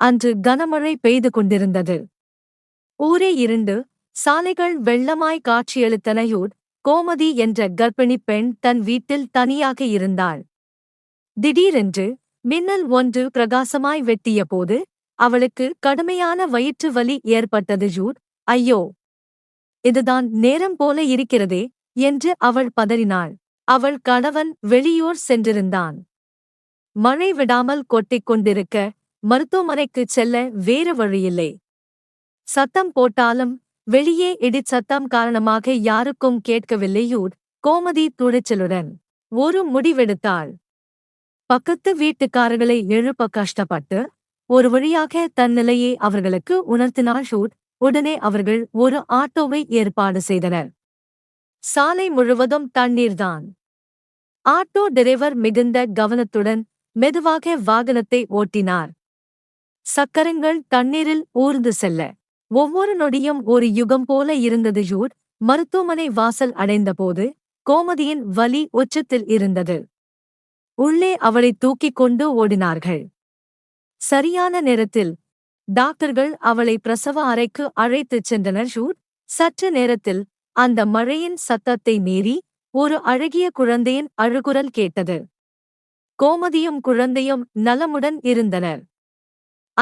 அன்று கனமழை பெய்து கொண்டிருந்தது. ஊரே இருண்டு சாலைகள் வெள்ளமாய் காட்சியளித்தனையூர் கோமதி என்ற கர்ப்பிணிப் பெண் தன் வீட்டில் தனியாக இருந்தாள். திடீரென்று மின்னல் ஒன்று பிரகாசமாய் வெட்டியபோது அவளுக்கு கடுமையான வயிற்று வலி ஏற்பட்டது ஜூர் ஐயோ! இதுதான் நேரம் போல இருக்கிறதே என்று அவள் பதறினாள். அவள் கணவன் வெளியூர் சென்றிருந்தான். மழை விடாமல் கொட்டிக் கொண்டிருக்க மருத்துவமனைக்குச் செல்ல வேறு வழியில்லை. சத்தம் போட்டாலும் வெளியே இடிச் சத்தம் காரணமாக யாருக்கும் கேட்கவில்லையூர் கோமதி துடைச்சலுடன் ஒரு முடிவெடுத்தாள். பக்கத்து வீட்டுக்காரர்களை எழுப்ப கஷ்டப்பட்டு ஒரு வழியாக தன் நிலையை அவர்களுக்கு உணர்த்தினாள் ஷூட் உடனே அவர்கள் ஒரு ஆட்டோவை ஏற்பாடு செய்தனர். சாலை முழுவதும் தண்ணீர்தான் ஆட்டோ டிரைவர் மிகுந்த கவனத்துடன் மெதுவாக வாகனத்தை ஓட்டினார். சக்கரங்கள் தண்ணீரில் ஊர்ந்து செல்ல. ஒவ்வொரு நொடியும் ஒரு யுகம் போல இருந்தது யூட் மருத்துவமனை வாசல் அடைந்தபோது கோமதியின் வலி உச்சத்தில் இருந்தது. உள்ளே அவளை தூக்கிக் கொண்டு ஓடினார்கள். சரியான நேரத்தில் டாக்டர்கள் அவளை பிரசவ அறைக்கு அழைத்துச் சென்றனர் ஷூட். சற்று நேரத்தில் அந்த மழையின் சத்தத்தை மீறி ஒரு அழகிய குழந்தையின் அழுகுரல் கேட்டது. கோமதியும் குழந்தையும் நலமுடன் இருந்தனர்.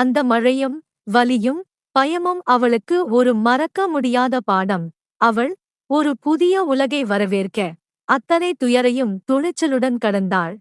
அந்த மழையும் வலியும் பயமும் அவளுக்கு ஒரு மறக்க முடியாத பாடம். அவள் ஒரு புதிய உலகை வரவேற்க அத்தனை துயரையும் துணிச்சலுடன் கடந்தாள்.